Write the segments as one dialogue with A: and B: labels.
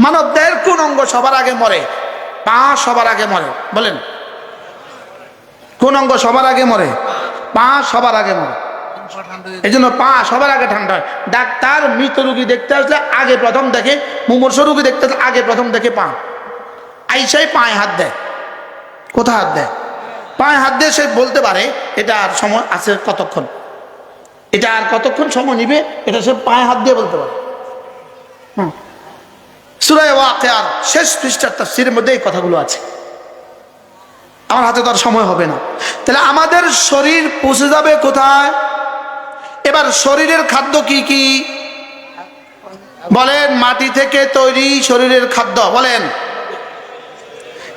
A: মানব দেহের কোন অঙ্গ সবার আগে মরে? পা সবার আগে মরে। বলেন। কোন অঙ্গ সবার আগে মরে? পা সবার আগে মরে। এই জন্য পা সবার আগে ঠান্ডা হয়। ডাক্তার মৃত রুগী দেখতে আসলে আগে প্রথম দেখে, মুমূর্ষ রুগী দেখতে আসলে আগে প্রথম দেখে পা। আইসাই পায়ে হাত দেয়। কোথায় হাত দেয়? পায়ে হাত দিয়ে সে বলতে পারে, এটা আর সময় আছে কতক্ষণ? এটা আর কতক্ষণ সময় নিবে? এটা সে পায়ে হাত দিয়ে বলতে পারে। হুম। সুরায় ওয়াকেয়ার শেষ পৃষ্ঠার তাফসিরের মধ্যে এই কথাগুলো আছে। আমার হাতে তো আর সময় হবে না। তাহলে আমাদের শরীর পৌঁছে যাবে কোথায়? এবার শরীরের খাদ্য কি কি? বলেন, মাটি থেকে তৈরি শরীরের খাদ্য, বলেন।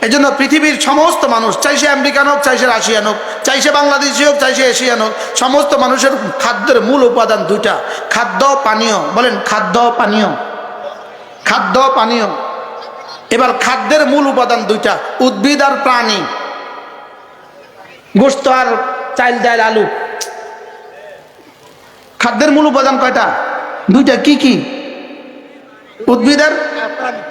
A: এই জন্য পৃথিবীর সমস্ত মানুষ চাইছে আমেরিকান হোক চাইছে রাশিয়ান হোক চাইছে বাংলাদেশি হোক চাইছে এশিয়ান হোক, সমস্ত মানুষের খাদ্যের মূল উপাদান দুইটা, খাদ্য পানীয়, বলেন, খাদ্য পানীয়। খাদ্য পানীয়। এবার খাদ্যের মূল উপাদান দুইটা, উদ্ভিদ আর প্রাণী। গোস্ত আর চাইল ডাইল আলু। খাদ্যের মূল উপাদান কয়টা? দুইটা, কি কি? উদ্ভিদ আর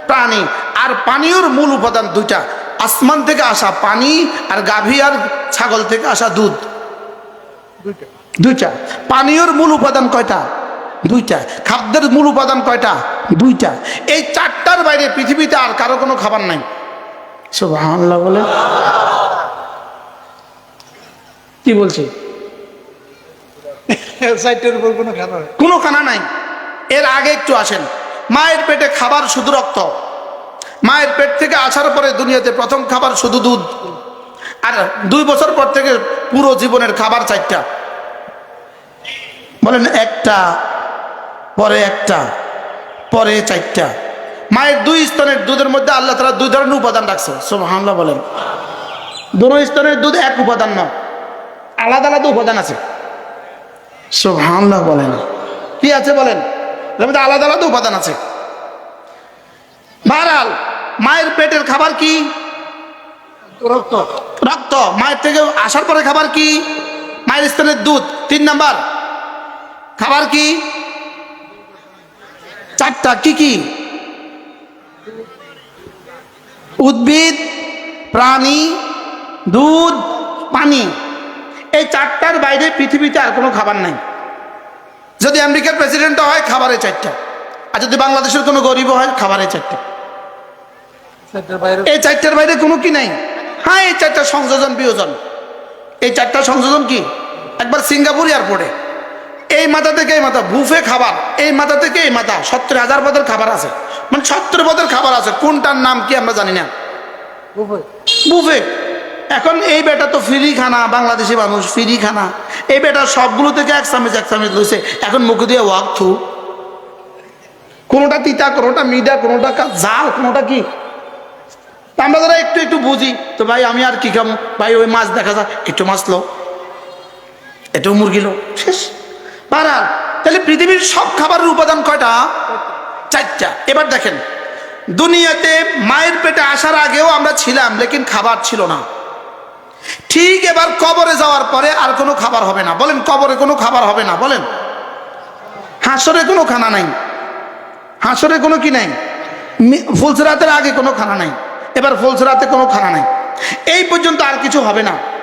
A: প্রাণী। আর পানীয়র মূল উপাদান দুইটা, আসমান থেকে আসা পানি আর গাভী আর ছাগল থেকে আসা দুধ। দুইটা। পানীয়র মূল উপাদান কয়টা? দুইটা। খাদ্যের মূল উপাদান কয়টা? দুইটা। এই চারটার বাইরে পৃথিবীতে আর কারও কোনো খাবার নাই। সুবহানাল্লাহ বলে। কি বলছে?
B: সাইটের উপর কোনো খানা
A: কোনো খানা নাই। এর আগে একটু আসেন। মায়ের পেটে খাবার শুধু রক্ত। মায়ের পেট থেকে আসার পরে দুনিয়াতে প্রথম খাবার শুধু দুধ। আর দুই বছর পর থেকে পুরো জীবনের খাবার চারটা। বলেন একটা পরে একটা পরে চারটা। মায়ের দুই স্তনের দুধের মধ্যে আল্লাহ তালা দুই ধরনের উপাদান রাখছে। হামলা বলেন। দুনো স্তনের দুধ এক উপাদান না আলাদা আলাদা উপাদান আছে। সুবহানাল্লাহ বলেন। কি আছে বলেন? এর মধ্যে আলাদা আলাদা উপাদান আছে। বাহারাল মায়ের পেটের খাবার কি?
B: রক্ত।
A: রক্ত। মায়ের থেকে আসার পরে খাবার কি? মায়ের স্তনের দুধ। তিন নাম্বার খাবার কি? চারটা কি কি? উদ্ভিদ প্রাণী দুধ পানি। এই চারটার বাইরে পৃথিবীতে আর কোনো খাবার নাই। যদি আমেরিকার প্রেসিডেন্ট হয় খাবারের চারটা। আর যদি বাংলাদেশের কোনো গরিব হয় খাবারের চারটা। এই চারটার বাইরে কোনো কি নাই? হ্যাঁ এই চারটা সংযোজন বিয়োজন। এই চারটা সংযোজন কি? একবার সিঙ্গাপুর এয়ারপোর্টে। এই মাথা থেকে এই মাথা বুফে খাবার এই মাথা থেকে এই মাথা সত্তর হাজার পদের খাবার আছে। মানে সত্তর পদের খাবার আছে কোনটার নাম কি আমরা জানি না। বুফে। এখন এই বেটা তো ফ্রি খানা বাংলাদেশি মানুষ ফ্রি খানা। এই বেটা সবগুলো থেকে এক চামচ এক চামচ লইছে এখন মুখে দিয়ে ওয়াক থু কোনোটা তিতা কোনোটা মিডা কোনোটা কা- জাল কোনোটা কি? আমরা যারা একটু একটু বুঝি তো ভাই আমি আর কি খাব ভাই ওই মাছ দেখা যায় একটু মাছ লো। একটু মুরগি লো শেষ। পারার তাহলে পৃথিবীর সব খাবারের উপাদান কয়টা? চারটা। এবার দেখেন, দুনিয়াতে মায়ের পেটে আসার আগেও আমরা ছিলাম, লেকিন খাবার ছিল না। ঠিক এবার কবরে যাওয়ার পরে আর কোনো খাবার হবে না। বলেন, কবরে কোনো খাবার হবে না, বলেন। হাসরে কোনো খানা নাই। হাসরে কোনো কি নাই? ফুলসরাতের আগে কোনো খানা নাই। এবার ফুলসরাতে কোনো খানা নাই। এই পর্যন্ত আর কিছু হবে না।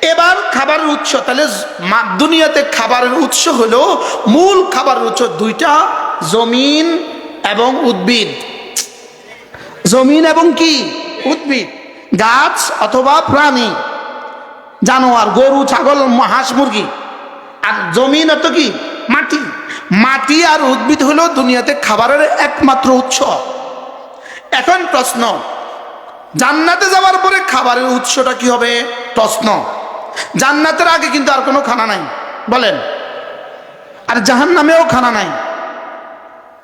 A: এবার খাবারের উৎস, তাহলে দুনিয়াতে খাবারের উৎস হলো মূল খাবারের উৎস দুইটা, জমিন এবং উদ্ভিদ। জমিন এবং কি? উদ্ভিদ। গাছ অথবা প্রাণী। জানোয়ার, গরু, ছাগল হাঁস, মুরগি। আর জমিন অত কি? মাটি। মাটি আর উদ্ভিদ হলো দুনিয়াতে খাবারের একমাত্র উৎস। এখন প্রশ্ন জান্নাতে যাওয়ার পরে খাবারের উৎসটা কি হবে? প্রশ্ন। জান্নাতের আগে কিন্তু আর কোনো খানা নাই। বলেন। আর জাহান নামেও খানা নাই।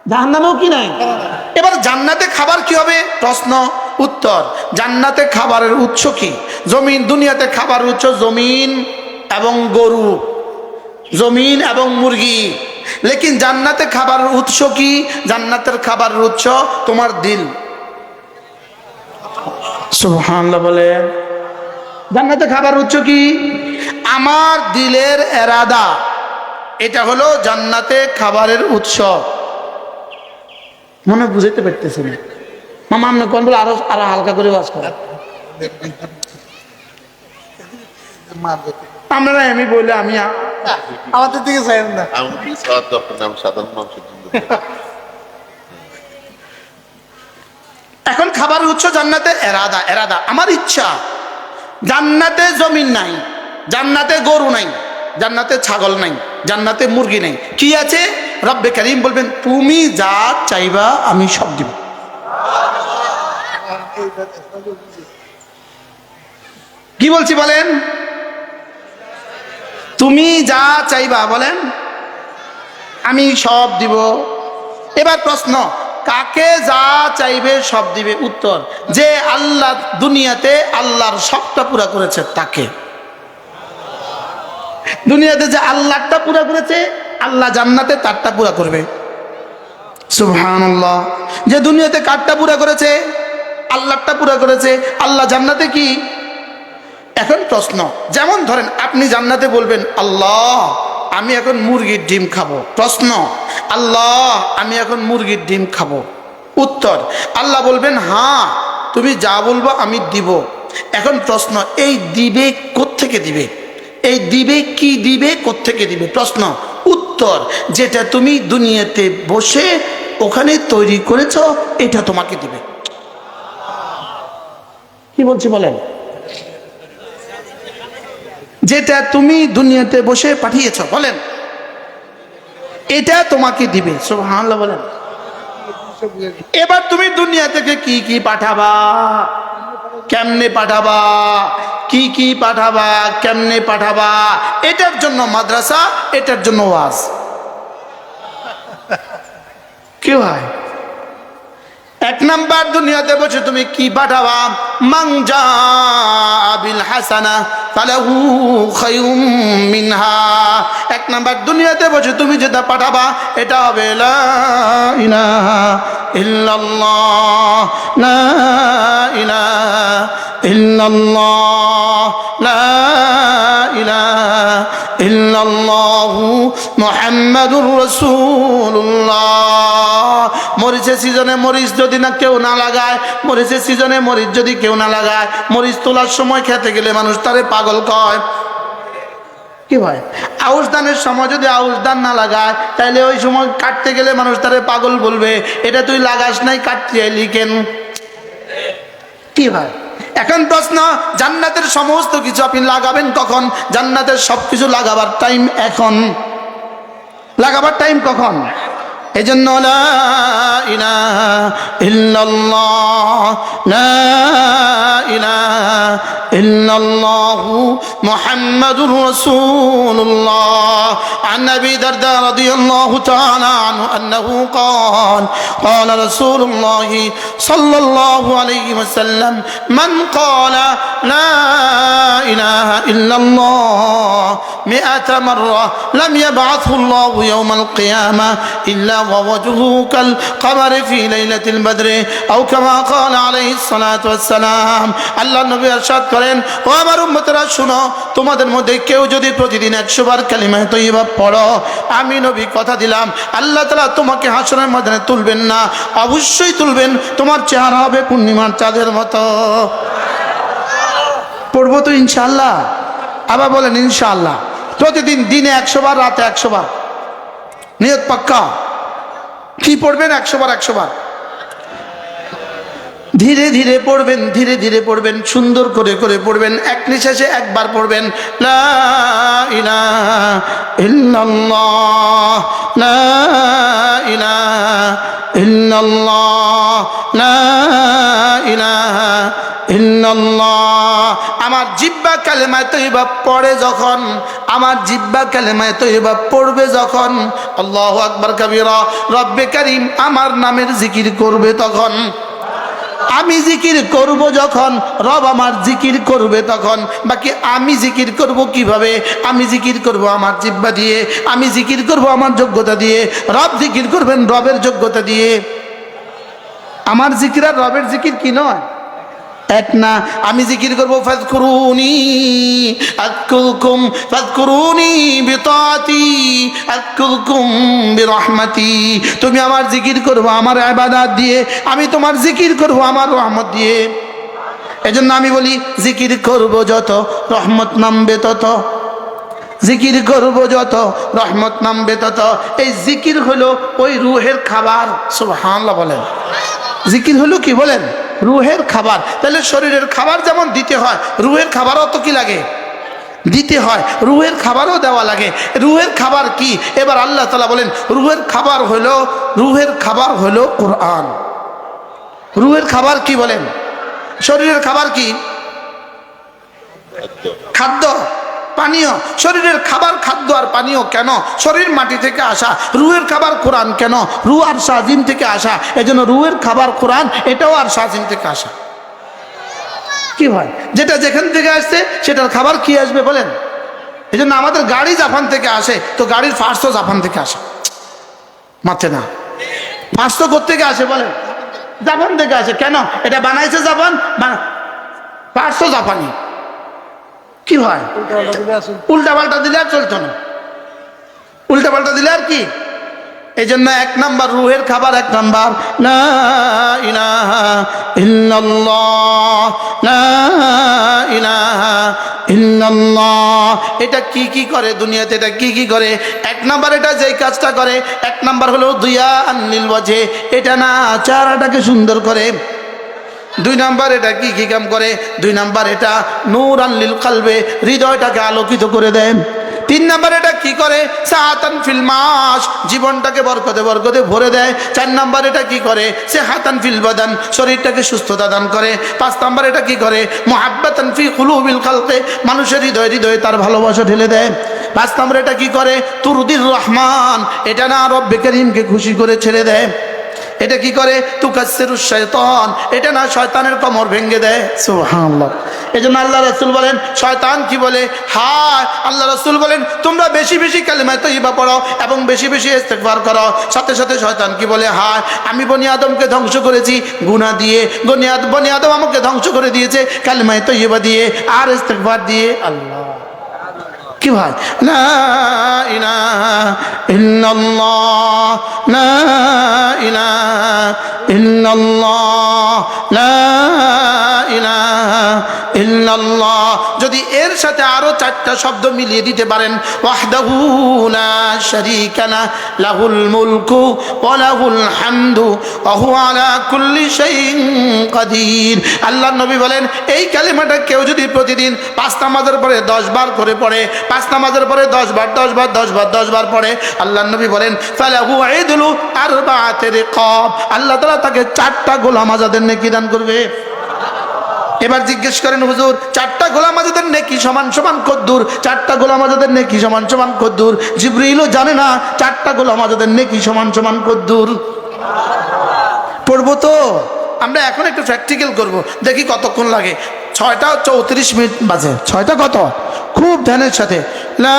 A: জাহান নামেও কি নাই? এবার জান্নাতে খাবার কি হবে? প্রশ্ন। উত্তর। জান্নাতে খাবারের উৎস কি? জমিন দুনিয়াতে খাবার উৎস জমিন এবং গরু জমিন এবং মুরগি। লেকিন জান্নাতে খাবারের উৎস কি? জান্নাতের খাবারের উৎস তোমার দিল। সুবহানাল্লাহ বলে। জান্নাতে খাবার উৎস কি? আমার দিলের এরাদা। এটা হলো জান্নাতে খাবারের উৎস। মনে বুঝাইতে পারতেছে না। মামা আপনি কোন বলে আরও আরও হালকা করে বাস করেন।
B: মারবে
A: আপনারা আমি বলে আমি
B: আমাদের দিকে চাইেন না।
C: নাম সাধারণ মানুষের
A: এখন খাবার উৎস জান্নাতে এরাদা এরাদা, আমার ইচ্ছা। জান্নাতে জমিন নাই, জান্নাতে গরু নাই, জান্নাতে ছাগল নাই, জান্নাতে মুরগি নাই। কি আছে? রব্বে করিম বলবেন, তুমি যা চাইবা, আমি সব দিব। কি বলছি বলেন? তুমি যা চাইবা, বলেন, আমি সব দিব। এবার প্রশ্ন কাকে যা চাইবে সব দিবে উত্তর। যে আল্লাহ দুনিয়াতে আল্লাহর সবটা পুরা করেছে তাকে। দুনিয়াতে যে আল্লাহটা পুরা করেছে, আল্লাহ জান্নাতে তারটা পুরা করবে। সুবহানাল্লাহ। যে দুনিয়াতে কারটা পুরা করেছে আল্লাহটা পুরা করেছে, আল্লাহ জান্নাতে কি? এখন প্রশ্ন, যেমন ধরেন আপনি জান্নাতে বলবেন, আল্লাহ আমি এখন মুরগির ডিম খাব। প্রশ্ন, আল্লাহ, আমি এখন মুরগির ডিম খাব। উত্তর, আল্লাহ বলবেন হ্যাঁ তুমি যা বলব আমি দিব। এখন প্রশ্ন, এই দিবে কোত্থেকে দিবে? এই দিবে কি দিবে, কোত্থেকে দিবে? প্রশ্ন, উত্তর, যেটা তুমি দুনিয়াতে বসে ওখানে তৈরি করেছ, এটা তোমাকে দিবে। কি বলছি বলেন? যেটা তুমি দুনিয়াতে বসে পাঠিয়েছ, বলেন। এটা তোমাকে দিবে সব সুবহানাল্লাহ বলেন। এবার তুমি দুনিয়া থেকে কি কি পাঠাবা? কেমনে পাঠাবা? কি কি পাঠাবা? কেমনে পাঠাবা? এটার জন্য মাদ্রাসা, এটার জন্য ওয়াজ। কি হয় এক নাম্বার দুনিয়াতে বসে তুমি কি পাঠাবা? মাংজা বিল হাসানা ফালাহু খায়রুম মিনহা। এক নাম্বার দুনিয়াতে বসে তুমি যেটা পাঠাবা, এটা হবে ইল্লাল্লাহ। লা ইলাহা ইল্লাল্লাহ। লা ইলাহা ইল্লাল্লাহু মুহাম্মাদুর রাসূলুল্লাহ। মরিচের সিজনে মরিচ যদি না কেউ না লাগায়, মরিচের সিজনে মরিচ যদি কেউ না লাগায়, মরিচ তোলার সময় খেতে গেলে মানুষ তারে পাগল কয়। কি ভাই আউশ দানের সময় যদি আউশ ধান না লাগায় তাহলে ওই সময় কাটতে গেলে মানুষ তারে পাগল বলবে, এটা তুই লাগাস নাই, কাটতে এলি কেন? কি ভাই এখন প্রশ্ন জান্নাতের সমস্ত কিছু আপনি লাগাবেন কখন? জান্নাতের সব কিছু লাগাবার টাইম এখন। লাগাবার টাইম কখন? এই জন্য লা ইলাহা ইল্লাল্লাহ লা ইলাহা ইল্লাল্লাহু মুহাম্মাদুর রাসূলুল্লাহ عن ابي درداء رضي الله تعالى عنه انه قال قال رسول الله صلى الله عليه وسلم من قال لا اله الا الله مئة مره لم يبعثه الله يوم القيامه الا ووجهه كالقمر في ليله البدر او كما قال عليه الصلاه والسلام আল্লাহ নবী ارشاد করেন ও আমার উম্মতেরা শুনো তোমাদের মধ্যে কেউ যদি প্রতিদিন একশো বার কালিমা তৈবা পড়ো আমি নবী কথা দিলাম আল্লাহ তালা তোমাকে হাসনের ময়দানে তুলবেন না অবশ্যই তুলবেন তোমার চেহারা হবে পূর্ণিমার চাঁদের মতো পড়বো তো ইনশাল্লাহ আবার বলেন ইনশাল্লাহ প্রতিদিন দিনে একশো বার রাতে একশো বার নিয়ত পাক্কা কি পড়বেন? একশো বার একশো বার। ধীরে ধীরে পড়বেন, ধীরে ধীরে পড়বেন, সুন্দর করে করে পড়বেন। এক নিঃশ্বাসে একবার পড়বেন। আমার জিব্বা কালেমায় তৈবা পড়ে যখন, আমার জিব্বা কালেমায় তৈবা পড়বে যখন, আল্লাহ আকবার কাবিরা, রব্বে কারিম আমার নামের জিকির করবে তখন। আমি জিকির করব যখন, রব আমার জিকির করবে তখন। বাকি আমি জিকির করব কীভাবে? আমি জিকির করব আমার জিব্বা দিয়ে, আমি জিকির করব আমার যোগ্যতা দিয়ে। রব জিকির করবেন রবের যোগ্যতা দিয়ে। আমার জিকির আর রবের জিকির কি নয়? এক না, আমি জিকির করব, ফাজকুরুনি আজকুরকুম ফাজকুরুনি বিতাতি আজকুরকুম বিরহমাতি। তুমি আমার জিকির করব, আমার ইবাদত দিয়ে, আমি তোমার জিকির করব, আমার রহমত দিয়ে। এজন্য আমি বলি, জিকির করব যত, রহমত নামবে তত। জিকির করব যত, রহমত নামবে তত। এই জিকির হলো ওই রুহের খাবার, সুবহানাল্লাহ বলেন। জিকির হলো কি বলেন? রুহের খাবার। তাহলে শরীরের খাবার যেমন দিতে হয়, রুহের খাবারও তো কি লাগে? দিতে হয়, রুহের খাবারও দেওয়া লাগে। রুহের খাবার কি? এবার আল্লাহ তালা বলেন, রুহের খাবার হলো, রুহের খাবার হলো কোরআন। রুহের খাবার কি বলেন? শরীরের খাবার কি? খাদ্য? পানীয়। শরীরের খাবার খাদ্য আর পানীয় কেন? শরীর মাটি থেকে আসা। রুহের খাবার কোরআন কেন? রু আর সাজিম থেকে আসা। এজন্য রুহের খাবার কোরআন, এটাও আর সাজিম থেকে আসা। কি হয়? যেটা যেখান থেকে আসছে, সেটার খাবার কি আসবে বলেন? এই জন্য আমাদের গাড়ি জাপান থেকে আসে, তো গাড়ির ফার্স্টও জাপান থেকে আসে। মাথে না। ফার্স্ট থেকে আসে বলেন? জাপান থেকে আসে। কেন? এটা বানাইছে জাপান? ফার্স্টও জাপানি। কি হয়? উল্টা পাল্টা দিলে আর চলতো না। উল্টা পাল্টা দিলে আর কি? এই জন্য এক নাম্বার রুহের খাবার এক নাম্বার লা ইলাহা ইল্লাল্লাহ লা ইলাহা ইল্লাল্লাহ। এটা কি কি করে দুনিয়াতে? এটা কি কি করে? এক নাম্বার এটা যেই কাজটা করে এক নাম্বার হলো দুইয়া আন্নিল ওয়াজে। এটা না চারাটাকে সুন্দর করে দুই নাম্বার এটা কি কি কাম করে? দুই নাম্বার এটা নূর আল্লিল কালবে, হৃদয়টাকে আলোকিত করে দেয়। তিন নাম্বার এটা কি করে? সাহাতান ফিল মাস জীবনটাকে বরকতে বরকতে ভরে দেয়। চার নাম্বার এটা কি করে? সে হাতান ফিল বাদান, শরীরটাকে সুস্থতা দান করে। পাঁচ নাম্বার এটা কি করে? মোহাব্বাতান ফি কুলুবিল খালকে, মানুষের হৃদয় হৃদয়ে তার ভালোবাসা ঢেলে দেয়। পাঁচ নাম্বার এটা কি করে? তুরুদির রহমান, এটা না রব্বে করিমকে খুশি করে ছেড়ে দেয়। এটা কি করে? তুকাসের শয়তান। এটা না শয়তানের কমর ভেঙে দেয়? সুবহানাল্লাহ। এই জন্য আল্লাহ রসুল বলেন, শয়তান কি বলে? হায়, আল্লাহ রসুল বলেন, তোমরা বেশি বেশি কালিমায় তৈবা পড়ো এবং বেশি বেশি ইস্তেগফার করো। সাথে সাথে শয়তান কি বলে? হায়, আমি বনি আদমকে ধ্বংস করেছি, গুনাহ দিয়ে। বনি আদম আমাকে ধ্বংস করে দিয়েছে, কালিমায় তৈবা দিয়ে আর ইস্তেগফার দিয়ে আল্লাহ। কি ভাই? ইল্লাল্লাহ যদি এর সাথে আরও চারটা শব্দ মিলিয়ে দিতে পারেন লা লাহুল মুলকু কুল্লি নবী বলেন, এই কালিমাটা কেউ যদি প্রতিদিন পাঁচ নামাজের পরে দশ বার করে পড়ে পাঁচ নামাজের পরে দশ বার দশ বার দশ বার দশ বার পড়ে আল্লাহ নবী বলেন আল্লাহ তাআলা তাকে চারটা গোলাম আজাদের নেকি দান করবে। এবার জিজ্ঞেস করেন, হুজুর, চারটা গোলাম আজাদের নেকি সমান সমান কদ্দুর? চারটা গোলাম আজাদের নেকি সমান সমান কদ্দুর? জিব্রিলও জানে না, চারটা গোলাম আজাদের নেকি সমান সমান কদ্দুর? পড়ব তো? আমরা এখন একটু প্র্যাকটিক্যাল করব। দেখি কতক্ষণ লাগে। ছয়টা চৌত্রিশ মিনিট বাজে। ছয়টা কত? খুব ধ্যানের সাথে। লা